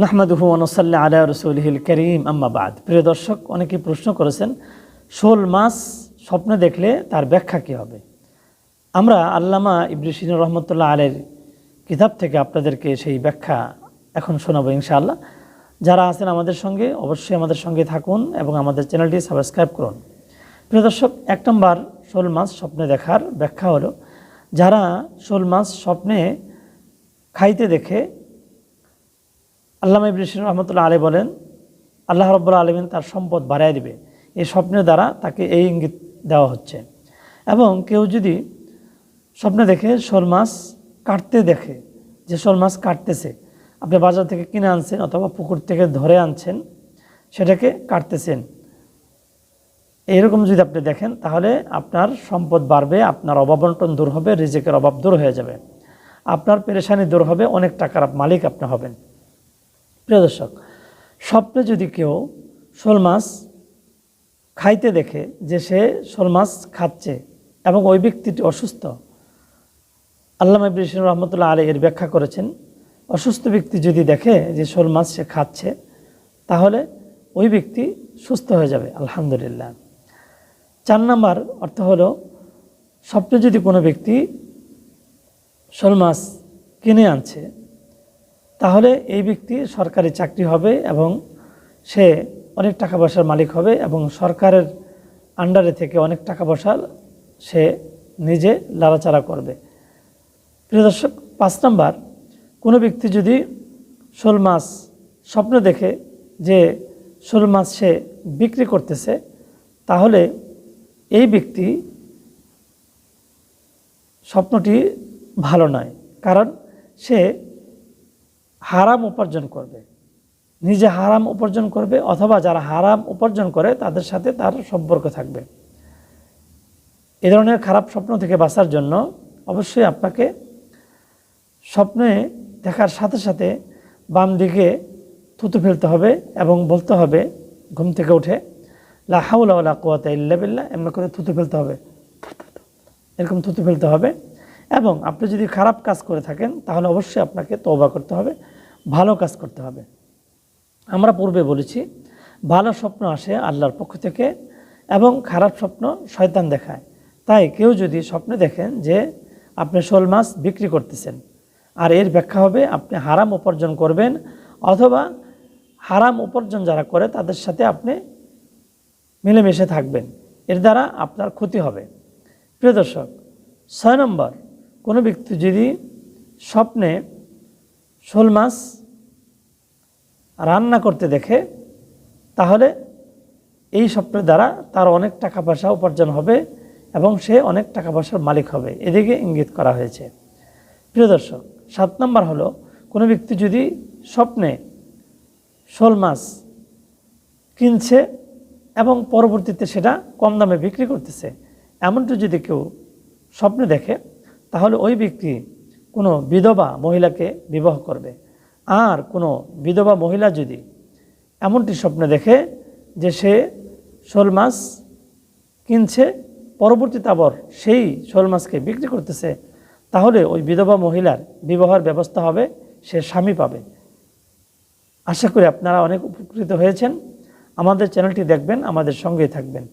নাহমাদুহু অনুসাল্লা আলা রসুলহিল করিম আম্মাবাদ প্রিয় দর্শক অনেকেই প্রশ্ন করেছেন, শোল মাস স্বপ্নে দেখলে তার ব্যাখ্যা কী হবে? আমরা আল্লামা ইবরিসিন রহমতুল্লাহ আলের কিতাব থেকে আপনাদেরকে সেই ব্যাখ্যা এখন শোনাবো ইনশাআল্লাহ। যারা আছেন আমাদের সঙ্গে, অবশ্যই আমাদের সঙ্গে থাকুন এবং আমাদের চ্যানেলটি সাবস্ক্রাইব করুন। প্রিয় দর্শক, এক নম্বর, শোল মাছ স্বপ্নে দেখার ব্যাখ্যা হলো, যারা শোল মাছ স্বপ্নে খাইতে দেখে আল্লামা ইবরিসিন রহমতুল্লাহ আলী বলেন, আল্লাহ রব্বুল্লা আলমিন তার সম্পদ বাড়াই দিবে। এই স্বপ্নের দ্বারা তাকে এই ইঙ্গিত দেওয়া হচ্ছে। এবং কেউ যদি স্বপ্নে দেখে শোল মাছ কাটতে দেখে, যে শোল মাছ কাটতেছে, আপনি বাজার থেকে কিনে আনছেন অথবা পুকুর থেকে ধরে আনছেন, সেটাকে কাটতেছেন। এইরকম যদি আপনি দেখেন, তাহলে আপনার সম্পদ বাড়বে, আপনার অভাবন্টন দূর হবে, রিজেকের অভাব দূর হয়ে যাবে। আপনার পেরেশানি দূর হবে, অনেক টাকার মালিক আপনি হবেন। প্রিয় দর্শক, স্বপ্নে যদি কেউ শোল মাছ খাইতে দেখে যে সে শোল মাছ খাচ্ছে এবং ওই ব্যক্তিটি অসুস্থ, আল্লামা ইবরিসিন রহমতুল্লাহ আলী এর ব্যাখ্যা করেছেন, অসুস্থ ব্যক্তি যদি দেখে যে শোল মাছ সে খাচ্ছে, তাহলে ওই ব্যক্তি সুস্থ হয়ে যাবে, আলহামদুলিল্লাহ। চার নম্বর অর্থ হলো, স্বপ্নে যদি কোনো ব্যক্তি শোল মাছ কিনে আনছে তাহলে এই ব্যক্তি সরকারি চাকরি হবে এবং সে অনেক টাকা পয়সার মালিক হবে এবং সরকারের আন্ডারে থেকে অনেক টাকা পয়সা সে নিজে লাড়াচাড়া করবে। প্রিয় দর্শক, পাঁচ নাম্বার, কোনো ব্যক্তি যদি শোল মাছ স্বপ্ন দেখে যে শোল মাছ সে বিক্রি করতেছে, তাহলে এই ব্যক্তি স্বপ্নটি ভালো নয়। কারণ সে হারাম উপার্জন করবে। নিজে হারাম উপার্জন করবে অথবা যারা হারাম উপার্জন করে তাদের সাথে তার সম্পর্ক থাকবে। এ ধরনের খারাপ স্বপ্ন থেকে বাঁচার জন্য অবশ্যই আপনাকে স্বপ্নে দেখার সাথে সাথে বাম দিকে থুতু ফেলতে হবে এবং বলতে হবে, ঘুম থেকে উঠে লাহাউলা কোয়াতে ইল্লা বিল্লা এমন করে থুতু ফেলতে হবে। এরকম থুতু ফেলতে হবে। এবং আপনি যদি খারাপ কাজ করে থাকেন তাহলে অবশ্যই আপনাকে তওবা করতে হবে। ভালো কাজ করতে হবে। আমরা পূর্বে বলেছি, ভালো স্বপ্ন আসে আল্লাহর পক্ষ থেকে এবং খারাপ স্বপ্ন শয়তান দেখায়। তাই কেউ যদি স্বপ্নে দেখেন যে আপনি শোল মাছ বিক্রি করতেছেন, আর এর ব্যাখ্যা হবে আপনি হারাম উপার্জন করবেন অথবা হারাম উপার্জন যারা করে তাদের সাথে আপনি মিলেমিশে থাকবেন। এর দ্বারা আপনার ক্ষতি হবে। প্রিয় দর্শক, ছয় নম্বর, কোনো ব্যক্তি যদি স্বপ্নে শোল মাছ রান্না করতে দেখে, তাহলে এই স্বপ্নের দ্বারা তার অনেক টাকা পয়সা উপার্জন হবে এবং সে অনেক টাকা পয়সার মালিক হবে। এদিকে ইঙ্গিত করা হয়েছে। প্রিয় দর্শক, সাত নম্বর হলো, কোনো ব্যক্তি যদি স্বপ্নে শোল মাছ কিনছে এবং পরবর্তীতে সেটা কম দামে বিক্রি করতেছে, এমনটি যদি কেউ স্বপ্নে দেখে, তাহলে ওই ব্যক্তি কোনো বিধবা মহিলাকে বিবাহ করবে। আর কোনো বিধবা মহিলা যদি এমনটি স্বপ্নে দেখে যে সে শোল মাছ কিনছে পরবর্তীতে আবার সেই শোল মাছকে বিক্রি করতেছে, তাহলে ওই বিধবা মহিলার বিবাহের ব্যবস্থা হবে, সে স্বামী পাবে। আশা করি আপনারা অনেক উপকৃত হয়েছেন। আমাদের চ্যানেলটি দেখবেন, আমাদের সঙ্গেই থাকবেন।